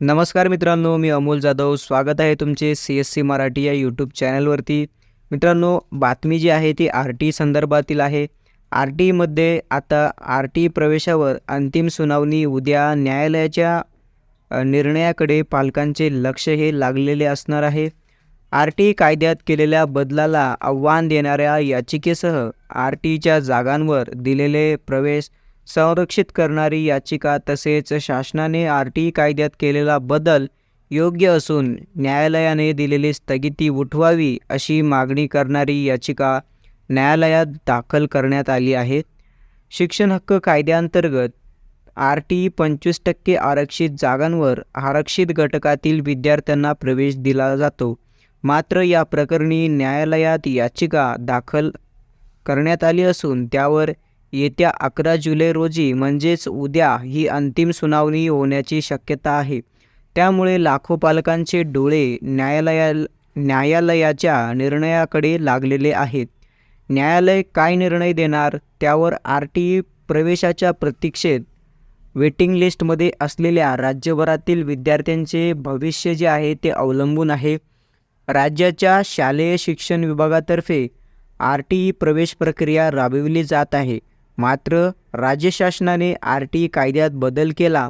नमस्कार मित्रांनो मी अमोल जाधव. स्वागत आहे तुमचे सी एस सी मराठी या यूट्यूब चॅनलवरती मित्रांनो बातमी जी आहे ती आर टी संदर्भातील आहे. आर टीमध्ये आता आर टी प्रवेशावर अंतिम सुनावणी उद्या न्यायालयाच्या निर्णयाकडे पालकांचे लक्ष हे लागलेले असणार आहे. आर टी कायद्यात केलेल्या बदलाला आव्हान देणाऱ्या याचिकेसह आर टीच्या जागांवर दिलेले प्रवेश संरक्षित करणारी याचिका तसेच शासनाने आर टी ई कायद्यात केलेला बदल योग्य असून न्यायालयाने दिलेली स्थगिती उठवावी अशी मागणी करणारी याचिका न्यायालयात दाखल करण्यात आली आहे. शिक्षण हक्क कायद्याअंतर्गत आर टी ई पंचवीस टक्के आरक्षित जागांवर आरक्षित घटकातील विद्यार्थ्यांना प्रवेश दिला जातो. मात्र या प्रकरणी न्यायालयात याचिका दाखल करण्यात आली असून त्यावर येत्या अकरा जुलै रोजी म्हणजेच उद्या ही अंतिम सुनावणी होण्याची शक्यता आहे. त्यामुळे लाखो पालकांचे डोळे न्यायालया न्यायालयाच्या निर्णयाकडे लागलेले आहेत. न्यायालय काय निर्णय देणार? त्यावर आर टी प्रवेशाच्या प्रतीक्षेत वेटिंग लिस्टमध्ये असलेल्या राज्यभरातील विद्यार्थ्यांचे भविष्य जे आहे ते अवलंबून आहे. राज्याच्या शालेय शिक्षण विभागातर्फे आर टी ई प्रवेश प्रक्रिया राबविली जात आहे. मात्र राज्य शासनाने आर टी कायद्यात बदल केला.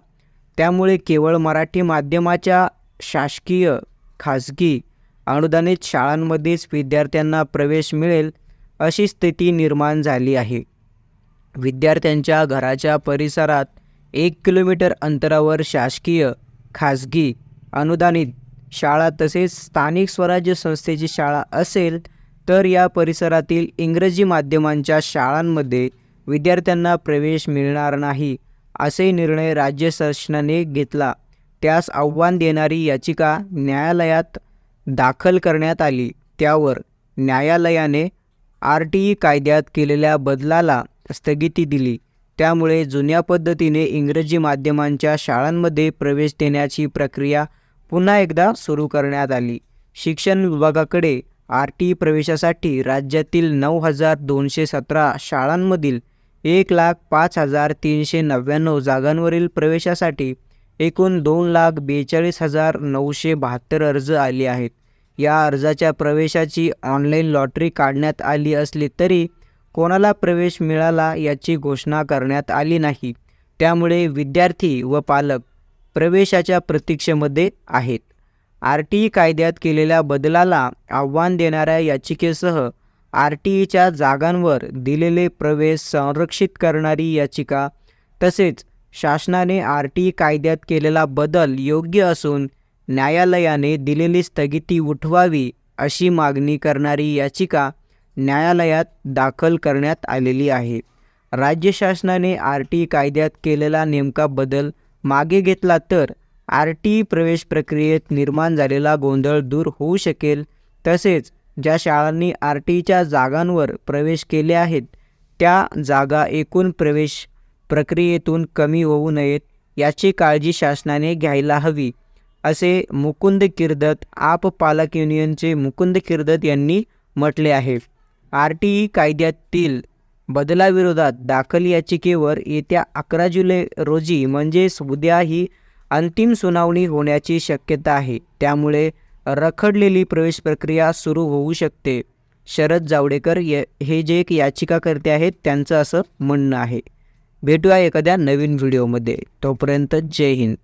त्यामुळे केवळ मराठी माध्यमाच्या शासकीय खाजगी अनुदानित शाळांमध्येच विद्यार्थ्यांना प्रवेश मिळेल अशी स्थिती निर्माण झाली आहे. विद्यार्थ्यांच्या घराच्या परिसरात एक किलोमीटर अंतरावर शासकीय खाजगी अनुदानित शाळा तसेच स्थानिक स्वराज्य संस्थेची शाळा असेल तर या परिसरातील इंग्रजी माध्यमांच्या शाळांमध्ये विद्यार्थ्यांना प्रवेश मिळणार नाही असे निर्णय राज्य शासनाने घेतला. त्यास आव्हान देणारी याचिका न्यायालयात दाखल करण्यात आली. त्यावर न्यायालयाने आर टी ई कायद्यात केलेल्या बदलाला स्थगिती दिली. त्यामुळे जुन्या पद्धतीने इंग्रजी माध्यमांच्या शाळांमध्ये प्रवेश देण्याची प्रक्रिया पुन्हा एकदा सुरू करण्यात आली. शिक्षण विभागाकडे आर टी ई प्रवेशासाठी राज्यातील नऊ हजार दोनशे सतरा शाळांमधील एक लाख पाच हजार तीनशे नव्याण्णव जागांवरील प्रवेशासाठी एकूण दोन लाख बेचाळीस हजार नऊशे बहात्तर अर्ज आले आहेत. या अर्जाच्या प्रवेशाची ऑनलाईन लॉटरी काढण्यात आली असली तरी कोणाला प्रवेश मिळाला याची घोषणा करण्यात आली नाही. त्यामुळे विद्यार्थी व पालक प्रवेशाच्या प्रतीक्षेमध्ये आहेत. आर टी ई कायद्यात केलेल्या बदलाला आव्हान देणाऱ्या याचिकेसह आर टी ईच्या जागांवर दिलेले प्रवेश संरक्षित करणारी याचिका तसेच शासनाने आर टी ई कायद्यात केलेला बदल योग्य असून न्यायालयाने दिलेली स्थगिती उठवावी अशी मागणी करणारी याचिका न्यायालयात दाखल करण्यात आलेली आहे. राज्य शासनाने आर टी कायद्यात केलेला नेमका बदल मागे घेतला तर आर टी प्रवेश प्रक्रियेत निर्माण झालेला गोंधळ दूर होऊ शकेल तसेच ज्या शाळांनी आर टीच्या जागांवर प्रवेश केले आहेत त्या जागा एकूण प्रवेश प्रक्रियेतून कमी होऊ नयेत याची काळजी शासनाने घ्यायला हवी असे मुकुंद किर्दत आप पालक युनियनचे मुकुंद किर्दत यांनी म्हटले आहे. आर टी ई कायद्यातील बदलाविरोधात दाखल याचिकेवर येत्या अकरा जुलै रोजी म्हणजेच उद्या ही अंतिम सुनावणी होण्याची शक्यता आहे. त्यामुळे रखडलेली प्रवेश प्रक्रिया सुरू होऊ शकते. शरद जावडेकर य हे जे एक याचिकाकर्ते आहेत त्यांचं असं म्हणणं आहे. भेटूया एखाद्या नवीन व्हिडिओमध्ये. तोपर्यंत जय हिंद.